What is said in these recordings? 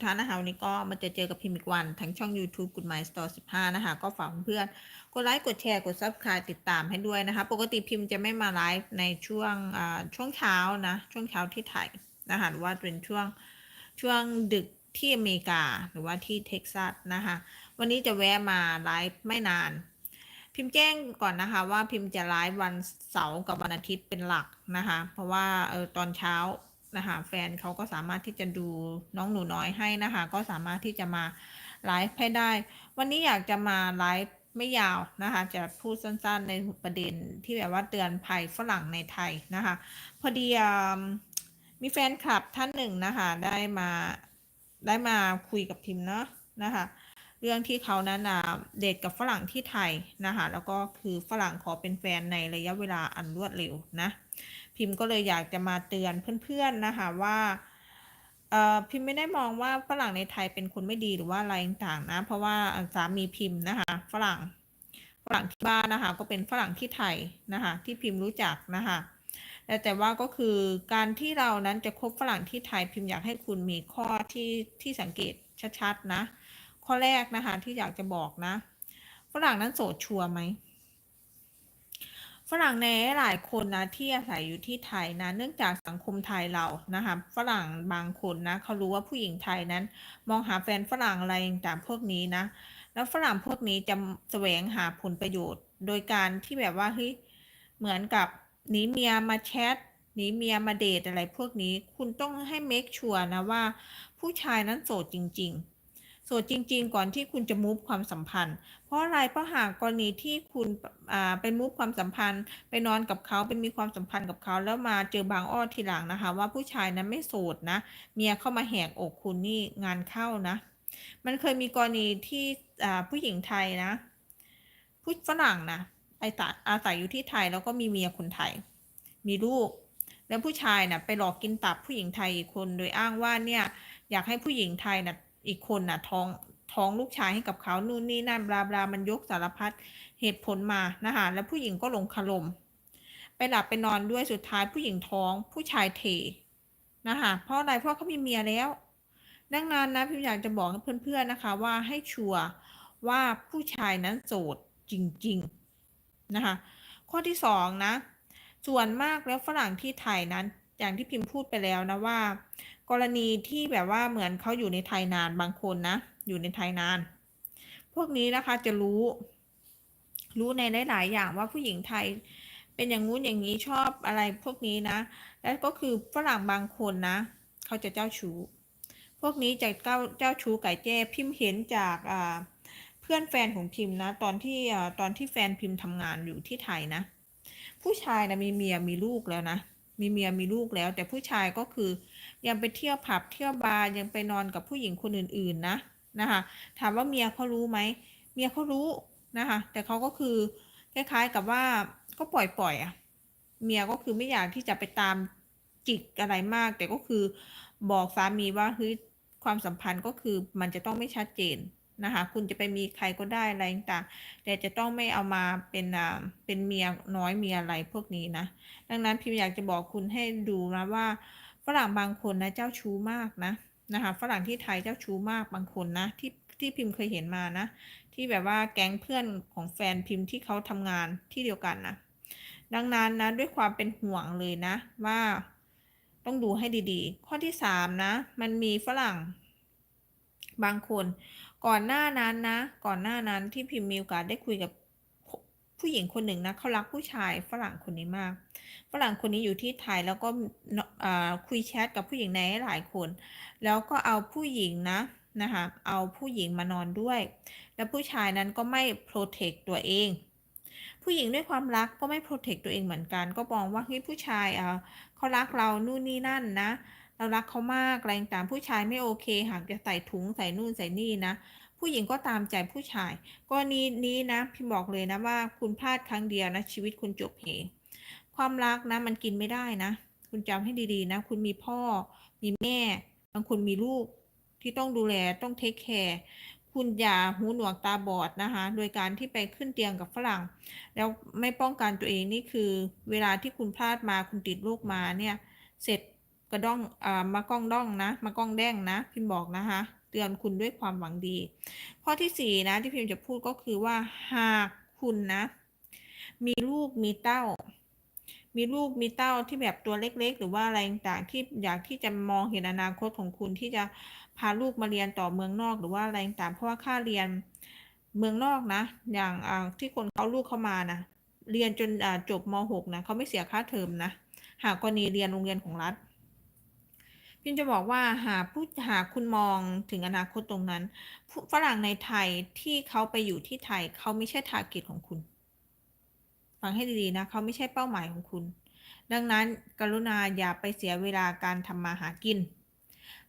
กท่านนะคะวันนี้ก็มาเจอเจอกับพิมพ์อีกวัน ทั้งช่อง YouTube Good My Store 15 นะคะ ก็ฝากเพื่อนกดไลค์กดแชร์กด Subscribe ติดตามให้ด้วยนะคะ ปกติพิมพ์จะไม่มาไลฟ์ในช่วงช่วงเช้านะ ช่วงเช้าที่ไทยนะคะหรือว่าเป็นช่วงช่วงดึกที่อเมริกาหรือว่าที่เท็กซัสนะคะวันนี้จะแวะมาไลฟ์ไม่นาน พิมพ์แจ้งก่อนนะคะว่าพิมพ์จะไลฟ์วันเสาร์กับวันอาทิตย์เป็นหลักนะคะ เพราะว่าเออตอนเช้า นะคะแฟนเขาก็สามารถที่จะดูน้องหนูน้อยให้นะคะ ก็สามารถที่จะมาไลฟ์ให้ได้ วันนี้อยากจะมาไลฟ์ไม่ยาวนะคะ จะพูดสั้นๆในประเด็นที่แบบว่าเตือนภัยฝรั่งในไทยนะคะ พอดีมีแฟนคลับท่านหนึ่งนะคะ ได้มาได้มาคุยกับพิมพ์เนาะนะคะ เรื่องที่เขานั้นเดทกับฝรั่งที่ไทยนะคะแล้วก็คือฝรั่งขอเป็นแฟนในระยะเวลาอันรวดเร็วนะ พิมพ์ก็เลยอยากจะมาเตือนเพื่อนๆนะคะว่าพิมพ์ไม่ได้มองว่าฝรั่งในไทยเป็นคนไม่ดีหรือว่าอะไรต่างๆนะ เพราะว่าสามีพิมพ์นะคะฝรั่งฝรั่งที่บ้านนะคะก็เป็นฝรั่งที่ไทยนะคะที่พิมพ์รู้จักนะคะแต่แต่ว่าก็คือการที่เรานั้นจะคบฝรั่งที่ไทยพิมพ์อยากให้คุณมีข้อที่ที่สังเกตชัดๆนะ ข้อแรกนะคะที่อยากจะบอกนะ ฝรั่งนั้นโสดชัวร์ไหมฝรั่งในหลายคนนะที่อาศัยอยู่ที่ไทยนะเนื่องจากสังคมไทยเรานะคะฝรั่งบางคนนะเขารู้ว่าผู้หญิงไทยนั้น มองหาแฟนฝรั่งอะไรต่างพวกนี้นะ แล้วฝรั่งพวกนี้จะแสวงหาผลประโยชน์ โดยการที่แบบว่าเฮ้ยเหมือนกับหนีเมียมาแชทหนีเมียมาเดทอะไรพวกนี้ คุณต้องให้เมคชัวร์นะว่า ผู้ชายนั้นโสดจริง ๆ โสดจริง ๆ ก่อนที่คุณจะมูฟความสัมพันธ์ เพราะอะไรเพราะหากกรณีที่คุณไปมูฟความสัมพันธ์ ไปนอนกับเขาไปมีความสัมพันธ์กับเขาแล้วมาเจอบางอ้อทีหลังนะคะ ว่าผู้ชายนั้นไม่โสดนะเมียเข้ามาแหกอกคุณนี่งานเข้านะ มันเคยมีกรณีที่ผู้หญิงไทยนะ ผู้ฝรั่งนะไปตาอาศัยอยู่ที่ไทยแล้วก็มีเมียคนไทย มีลูก แล้วผู้ชายนะไปหลอกกินตับผู้หญิงไทยอีกคนโดยอ้างว่าเนี่ยอยากให้ผู้หญิงไทยนะ อีกคนนะท้องท้องลูกชายให้กับเขานู่นนี่นั่นบลาบลามันยกสารพัดเหตุผลมานะคะแล้วผู้หญิงก็หลงคารมไปหลับไปนอนด้วยสุดท้ายผู้หญิงท้องผู้ชายเทนะคะเพราะอะไรเพราะเขามีเมียแล้ว ดังนั้นนะพี่อยากจะบอกเพื่อนๆนะคะว่าให้ชัวร์ว่าผู้ชายนั้นโสดจริงๆนะคะข้อที่สองนะส่วนมากแล้วฝรั่งที่ไทยนั้น อย่างที่พิมพ์พูดไปแล้วนะว่า กรณีที่แบบว่าเหมือนเขาอยู่ในไทยนานบางคนนะ อยู่ในไทยนาน พวกนี้นะคะจะรู้ รู้ในหลาย ๆ อย่างว่าผู้หญิงไทยเป็นอย่างงู้นอย่างนี้ชอบอะไรพวกนี้นะ แล้วก็คือฝรั่งบางคนนะ เขาจะเจ้าชู้ พวกนี้จะเจ้าเจ้าชู้ไก่แจ้พิมพ์เห็นจากเพื่อนแฟนของพิมพ์นะ ตอนที่ตอนที่แฟนพิมพ์ทำงานอยู่ที่ไทยนะ ผู้ชายนะมีเมียมีลูกแล้วนะ มีเมียมีลูกแล้ว แต่ผู้ชายก็คือยังไปเที่ยวผับเที่ยวบาร์ยังไปนอนกับผู้หญิงคนอื่นๆนะนะคะถามว่าเมียเขารู้ไหมเมียเขารู้นะคะแต่เขาก็คือคล้ายๆกับว่าก็ปล่อยๆอะเมียก็คือไม่อยากที่จะไปตามจิกอะไรมาก แต่ก็คือบอกสามีว่าเฮ้ยความสัมพันธ์ก็คือมันจะต้องไม่ชัดเจน นะคะ คุณจะไปมีใครก็ได้อะไรต่างแต่จะต้องไม่เอามาเป็นเป็นเมียน้อยเมียอะไรพวกนี้นะ ดังนั้นพิมอยากจะบอกคุณให้ดูนะว่าฝรั่งบางคนนะเจ้าชู้มากนะนะคะฝรั่งที่ไทยเจ้าชู้มากบางคนนะที่ที่พิมพ์เคยเห็นมานะ ที่แบบว่าแก๊งเพื่อนของแฟนพิมพ์ที่เขาทำงานที่เดียวกันนะดังนั้นนะด้วยความเป็นห่วงเลยนะว่าต้องดูให้ดีๆ ข้อที่สามนะ มันมีฝรั่ง บางคน ก่อนหน้านั้นนะ ก่อนหน้านั้นที่พิมพ์มีโอกาสได้คุยกับผู้หญิงคนหนึ่งนะเขารักผู้ชายฝรั่งคนนี้มาก ฝรั่งคนนี้อยู่ที่ไทยแล้วก็คุยแชทกับผู้หญิงในหลายคน แล้วก็เอาผู้หญิงนะนะคะเอาผู้หญิงมานอนด้วย แล้วผู้ชายนั้นก็ไม่โปรเทคตัวเอง ผู้หญิงด้วยความรักก็ไม่โปรเทคตัวเองเหมือนกัน ก็มองว่าเฮ้ยผู้ชายเขารักเรานู่นนี่นั่นนะ เรารักเขามากอะไรต่างผู้ชายไม่โอเค หากจะใส่ถุงใส่นู่นใส่นี่นะ ผู้หญิงก็ตามใจผู้ชายกรณีนี้นะพี่บอกเลยนะว่าคุณพลาดครั้งเดียวนะชีวิตคุณจบเหความรักนะมันกินไม่ได้นะ คุณจำให้ดีๆนะ คุณมีพ่อ มีแม่ บางคนมีลูกที่ต้องดูแลต้องเทคแคร์คุณอย่าหูหนวกตาบอดนะคะ โดยการที่ไปขึ้นเตียงกับฝรั่ง แล้วไม่ป้องกันตัวเองนี่คือ เวลาที่คุณพลาดมาคุณติดลูกมาเนี่ย เสร็จ กระด้องอ่ามากล้องด้องนะมากล้องแดงนะ พิมพ์บอกนะคะ เตือนคุณด้วยความหวังดี ข้อที่สี่นะที่พิมพ์จะพูดก็คือว่าหากคุณนะ มีลูกมีเต้า มีลูกมีเต้าที่แบบตัวเล็ก ๆ หรือว่าอะไรต่างๆที่อยากที่จะมองเห็นอนาคตของคุณที่จะพาลูกมาเรียนต่อเมืองนอกหรือว่าอะไรต่างๆเพราะว่าค่าเรียนเมืองนอกนะ อย่างที่คนเขาลูกเข้ามานะเรียนจนจบม .6 นะเขาไม่เสียค่าเทอมนะหากกรณีเรียนโรงเรียนของรัฐ พิมจะบอกว่าหากผู้หากคุณมองถึงอนาคตตรงนั้นผู้ฝรั่งในไทยที่เขาไปอยู่ที่ไทยเขาไม่ใช่ทาร์เก็ตของคุณฟังให้ดีๆนะเขาไม่ใช่เป้าหมายของคุณ ดังนั้นกรุณาอย่าไปเสียเวลาการทำมาหากิน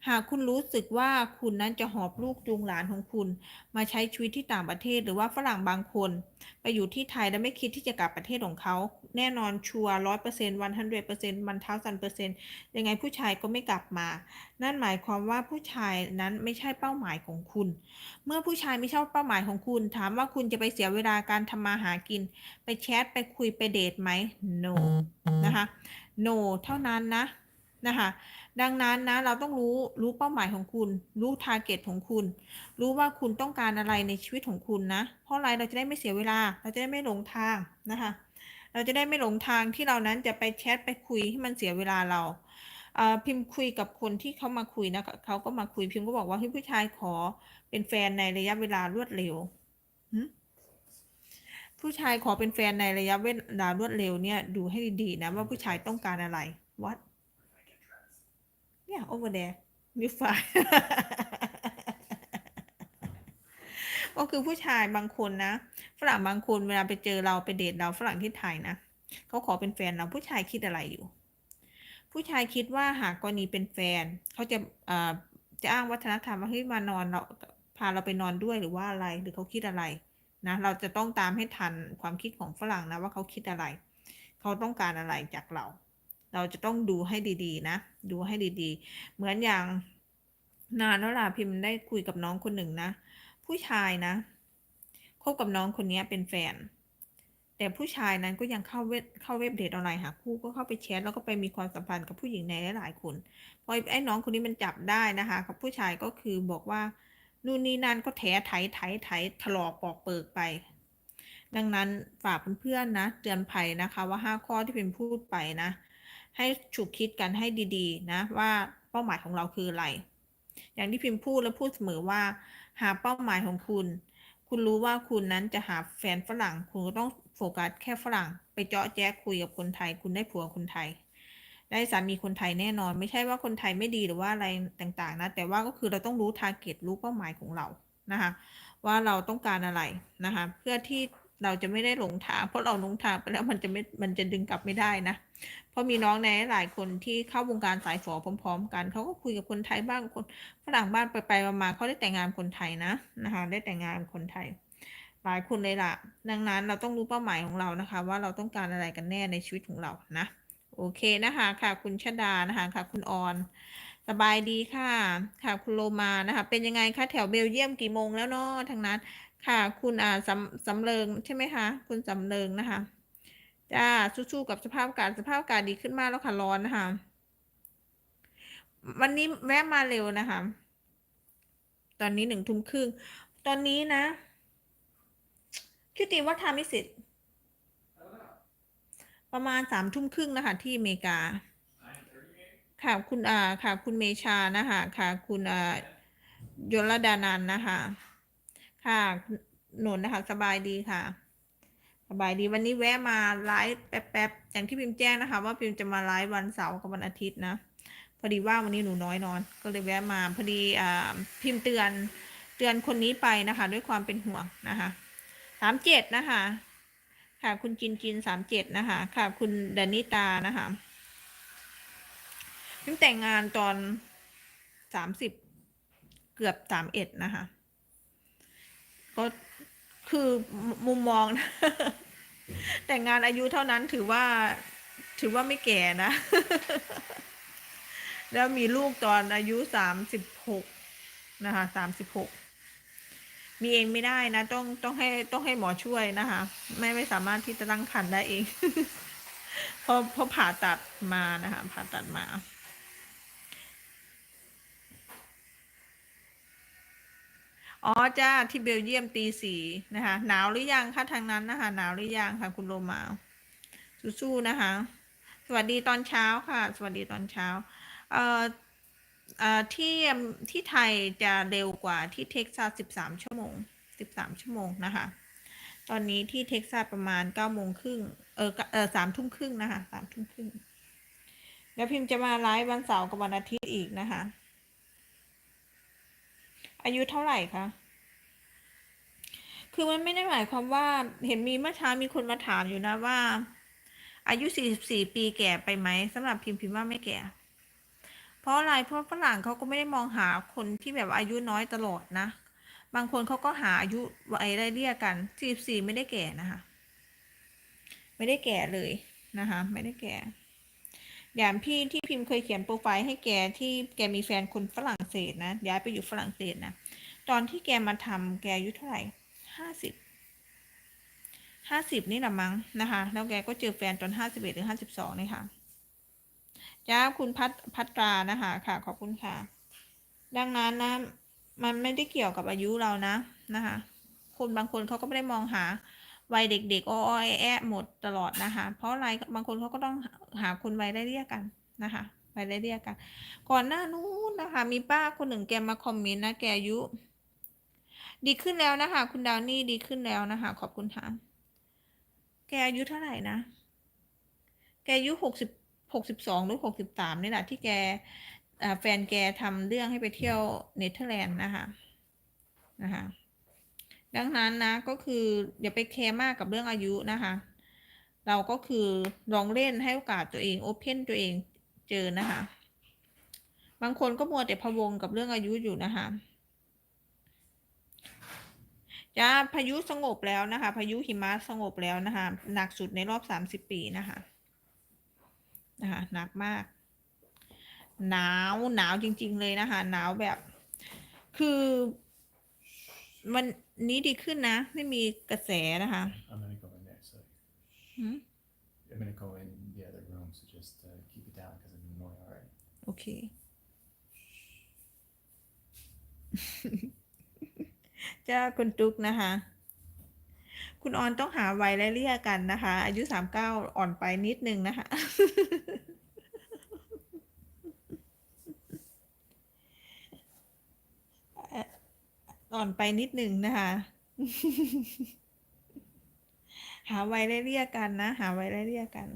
หากคุณรู้สึกว่าคุณนั้นจะหอบลูกจูงหลานของคุณ มาใช้ชีวิตที่ต่างประเทศหรือว่าฝรั่งบางคน ไปอยู่ที่ไทยแล้วไม่คิดที่จะกลับประเทศของเขา แน่นอนชัวร้อยเปอร์เซ็นต์วันฮันเดรเปอร์เซ็นต์มันเท้าซันเปอร์เซ็นต์ยังไงผู้ชายก็ไม่กลับมา นั่นหมายความว่าผู้ชายนั้นไม่ใช่เป้าหมายของคุณ เมื่อผู้ชายไม่ใช่เป้าหมายของคุณ ถามว่าคุณจะไปเสียเวลาการทำมาหากิน ไปแชทไปคุยไปเดทไหม no นะคะ no เท่านั้นนะนะคะ ดังนั้นนะเราต้องรู้รู้เป้าหมายของคุณ รู้ทาร์เก็ตของคุณ รู้ว่าคุณต้องการอะไรในชีวิตของคุณนะ เพราะอะไรเราจะได้ไม่เสียเวลา เราจะได้ไม่หลงทางนะคะ เราจะได้ไม่หลงทางที่เรานั้นจะไปแชทไปคุยให้มันเสียเวลาเราพิมพ์คุยกับคนที่เขามาคุยนะเขาก็มาคุยพิมพ์ก็บอกว่าให้ผู้ชายขอเป็นแฟนในระยะเวลารวดเร็วผู้ชายขอเป็นแฟนในระยะเวลารวดเร็วเนี่ยดูให้ดีๆนะว่าผู้ชายต้องการอะไร what นี่ย over there มีไฟก็คือผู้ชายบางคนนะฝรั่งบางคนเวลาไปเจอเราไปเดทเราฝรั่งที่ไทยนะเขาขอเป็นแฟนเราผู้ชายคิดอะไรอยู่ ผู้ชายคิดว่าหากกรณีเป็นแฟนเขาจะอ่อจะอ้างวัฒนธรรมว่าเฮ้ยมานอนเราพาเราไปนอนด้วยหรือว่าอะไรหรือเขาคิดอะไรนะเราจะต้องตามให้ทันความคิดของฝรั่งนะว่าเขาคิดอะไร เขาต้องการอะไรจากเรา เราจะต้องดูให้ดีๆ นะ ดูให้ดีๆ เหมือนอย่างนานแล้วล่ะพิมพ์ได้คุยกับน้องคนหนึ่งนะ ผู้ชายนะคบกับน้องคนนี้เป็นแฟน แต่ผู้ชายนั้นก็ยังเข้าเว็บเข้าเว็บเดทออนไลน์หาคู่ก็เข้าไปแชทแล้วก็ไปมีความสัมพันธ์กับผู้หญิงในหลายๆคนพอไอ้น้องคนนี้มันจับได้นะคะกับผู้ชายก็คือบอกว่านู่นนี่นั่นก็แถไถไถไถถลอกปอกเปิกไป ดังนั้นฝากเพื่อนๆนะ เตือนภัยนะคะว่าห้าข้อที่เป็นพูดไปนะ ให้ฉุกคิดกันให้ดีๆ นะ ว่าเป้าหมายของเราคืออะไร อย่างที่พิมพ์พูดและพูดเสมอว่า หาเป้าหมายของคุณ คุณรู้ว่าคุณนั้นจะหาแฟนฝรั่ง คุณก็ต้องโฟกัสแค่ฝรั่ง ไปเจาะแจ๊คุยกับคนไทย คุณได้ผัวคนไทย ได้สามีคนไทยแน่นอน ไม่ใช่ว่าคนไทยไม่ดีหรือว่าอะไรต่างๆนะ แต่ว่าก็คือเราต้องรู้ทาร์เก็ตรู้เป้าหมายของเรานะคะว่าเราต้องการอะไรนะคะเพื่อที่ เราจะไม่ได้หลงทางเพราะเราหลงทางไปแล้วมันจะไม่มันจะดึงกลับไม่ได้นะเพราะมีน้องในหลายคนที่เข้าวงการสายฝอพร้อม ๆ กันเขาก็คุยกับคนไทยบ้างคนฝรั่งบ้านไปไปมาๆเขาได้แต่งงานคนไทยนะนะคะได้แต่งงานคนไทย หลายคนเลยล่ะ ดังนั้นเราต้องรู้เป้าหมายของเรานะคะ ว่าเราต้องการอะไรกันแน่ในชีวิตของเรานะโอเคนะคะค่ะคุณชดานะคะค่ะคุณออนสบายดีค่ะ ค่ะคุณโลมานะคะ เป็นยังไงคะแถวเบลเยียมกี่โมงแล้วเนาะทางนั้น ค่ะ คุณอ่าสำสำเริงใช่ไหมคะ คุณสำเริงนะคะจ้าสู้ๆกับสภาพอากาศสภาพอากาศดีขึ้นมากแล้วค่ะร้อนนะคะ วันนี้แวะมาเร็วนะคะ ตอนนี้หนึ่งทุ่มครึ่งตอนนี้นะคิดตีว่าทำไม่เสร็จประมาณสามทุ่มครึ่งนะคะที่อเมริกา ค่ะคุณอ่าค่ะคุณเมชานะคะค่ะคุณอ่ายลดานันท์นะคะ ค่ะหนุนนะคะ สบายดีค่ะ สบายดีวันนี้แวะมาไลฟ์แป๊บๆอย่างที่พิมพ์แจ้งนะคะ ว่าพิมพ์จะมาไลฟ์วันเสาร์กับวันอาทิตย์นะพอดีว่าวันนี้หนูน้อยนอน ก็เลยแวะมาพอดีอ่าพิมพ์เตือนเตือนคนนี้ไปนะคะ ด้วยความเป็นห่วงนะคะสามเจ็ดนะคะ ค่ะคุณจินจินสามเจ็ดนะคะ ค่ะ คุณดานิตานะคะพิมพ์แต่งงานตอนสามสิบเกือบสามเอ็ดนะคะ ก็คือมุมมองนะแต่งงานอายุเท่านั้นถือว่า ถือว่าไม่แก่นะ แล้วมีลูกตอนอายุสามสิบหกนะคะสามสิบหกมีเองไม่ได้นะ ต้องต้องให้ต้องให้หมอช่วยนะคะ ไม่ไม่สามารถที่จะตั้งครรภ์ได้เองเพราะเพราะผ่าตัดมานะคะผ่าตัดมา อ๋อจ้าที่เบลเยียมตีสี่นะคะหนาวหรือยังคะทางนั้นนะคะหนาวหรือยังค่ะคุณโรมาสู้ๆนะคะ สวัสดีตอนเช้าค่ะ สวัสดีตอนเช้าเอ่อเอ่อที่ที่ไทยจะเร็วกว่าที่เท็กซัสสิบสามชั่วโมงสิบสามชั่วโมงนะคะ ตอนนี้ที่เท็กซัสประมาณเก้าโมงครึ่งเออเออสามทุ่มครึ่งนะคะสามทุ่มครึ่งแล้วพิมพ์จะมาไลฟ์วันเสาร์กับวันอาทิตย์อีกนะคะ อายุเท่าไหร่คะ คือมันไม่ได้หมายความว่าเห็นมีเมื่อเช้ามีคนมาถามอยู่นะว่า อายุ 44 ปีแก่ไปไหมสำหรับพิมพ์พิมพ์ว่าไม่แก่ เพราะอะไรเพราะฝรั่งเขาก็ไม่ได้มองหาคนที่แบบอายุน้อยตลอดนะ บางคนเขาก็หาอายุวัยไล่เรียกกัน 44 ไม่ได้แก่นะคะ ไม่ได้แก่เลยนะคะ ไม่ได้แก่อย่างพี่ที่พิมพ์เคยเขียนโปรไฟล์ให้แกที่แกมีแฟนคนฝรั่ง เศสนะ ย้ายไปอยู่ฝรั่งเศสนะ ตอนที่แกมาทำแกอายุเท่าไหร่ห้าสิบห้าสิบนี่แหละมั้งนะคะ แล้วแกก็เจอแฟนตอนห้าสิบเอ็ดหรือห้าสิบสองนี่ค่ะจ้าคุณพัทพัตรานะคะค่ะ ขอบคุณค่ะ ดังนั้นนะ มันไม่ได้เกี่ยวกับอายุเรานะนะคะ คนบางคนเขาก็ไม่ได้มองหาวัยเด็กๆอ้อๆแอะหมดตลอดนะคะ เพราะอะไรบางคนเขาก็ต้องหาคนวัยได้เรียกกันนะคะ วัยได้เรียกกัน ก่อนหน้านู้นนะคะ มีป้าคนหนึ่งแกมาคอมเมนต์นะแกอายุ ดีขึ้นแล้วนะคะ คุณดาวนี่ดีขึ้นแล้วนะคะ ขอบคุณค่ะแกอายุเท่าไหร่นะ แกอายุหกสิบหกสิบสองหรือหกสิบสามนี่แหละที่แกแฟนแกทำเรื่องให้ไปเที่ยวเนเธอร์แลนด์นะคะนะคะดังนั้นนะก็คืออย่าไปแคร์มากกับเรื่องอายุนะคะ เราก็คือลองเล่นให้โอกาสตัวเองโอเพนตัวเอง เจอนะคะ บางคนก็มัวแต่พะวงกับเรื่องอายุอยู่นะคะจ้าพายุสงบแล้วนะคะ พายุหิมะสงบแล้วนะคะ หนักสุดในรอบสามสิบปีนะคะนะคะหนักมาก หนาวหนาวจริง ๆ เลยนะคะ หนาวแบบ คือมันนี้ดีขึ้นนะ ไม่มีกระแสนะคะ I'm gonna go in there, so หืม I'm gonna go in โอเค จ้าคุณตุ๊กนะคะ คุณออนต้องหาไวและเรียกกันนะคะ อายุสามเก้าอ่อนไปนิดนึงนะคะ อ่อนไปนิดนึงนะคะหาไวัยและเรียกกันนะ หาไวัยและเรียกกัน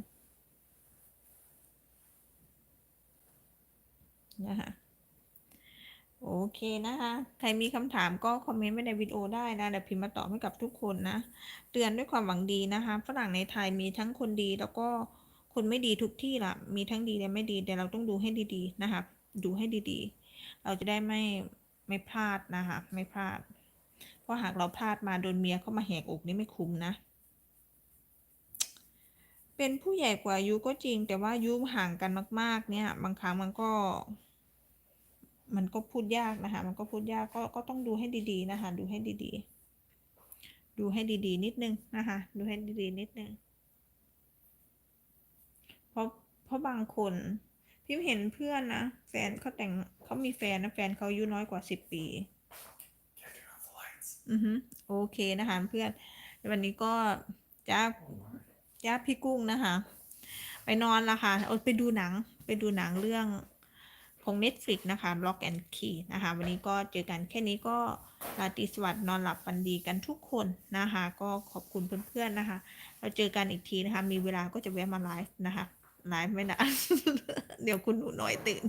นะคะโอเคนะคะ ใครมีคำถามก็คอมเมนต์ไว้ในวิดีโอได้นะเดี๋ยวพิมพ์มาตอบให้กับทุกคนนะ เตือนด้วยความหวังดีนะคะ ฝรั่งในไทยมีทั้งคนดีแล้วก็คนไม่ดีทุกที่ละมีทั้งดีและไม่ดีแต่เราต้องดูให้ดีๆนะคะ ดูให้ดีๆ เราจะได้ไม่ไม่พลาดนะคะ ไม่พลาด เพราะหากเราพลาดมาโดนเมียเข้ามาแหกอกนี่ไม่คุ้มนะ เป็นผู้ใหญ่กว่าอายุก็จริง แต่ว่าอายุห่างกันมาก ๆ เนี่ย บางครั้งมันก็ มันก็พูดยากนะคะ มันก็พูดยากก็ก็ต้องดูให้ดีๆนะคะ ดูให้ดีๆ ดูให้ดีๆ นิดนึงนะคะ ดูให้ดีๆ นิดนึง เพราะเพราะบางคนพิมเห็นเพื่อนนะแฟนเขาแต่งเขามีแฟนนะแฟนเขาอายุน้อยกว่าสิบปีอือฮึโอเคนะคะเพื่อน วันนี้ก็จ้าจ้าพี่กุ้งนะคะ ไปนอนละค่ะโอ้ไปดูหนังไปดูหนังเรื่อง ของ Netflix นะคะ Lock and Key นะคะ วันนี้ก็เจอกันแค่นี้ก็ราตรีสวัสดิ์นอนหลับฝันดีกันทุกคนนะคะ ก็ขอบคุณเพื่อนๆนะคะ เราเจอกันอีกทีนะคะ มีเวลาก็จะแวะมาไลฟ์นะคะไลฟ์ไม่นานเดี๋ยวคุณหนูน้อยตื่น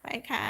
ไปค่ะ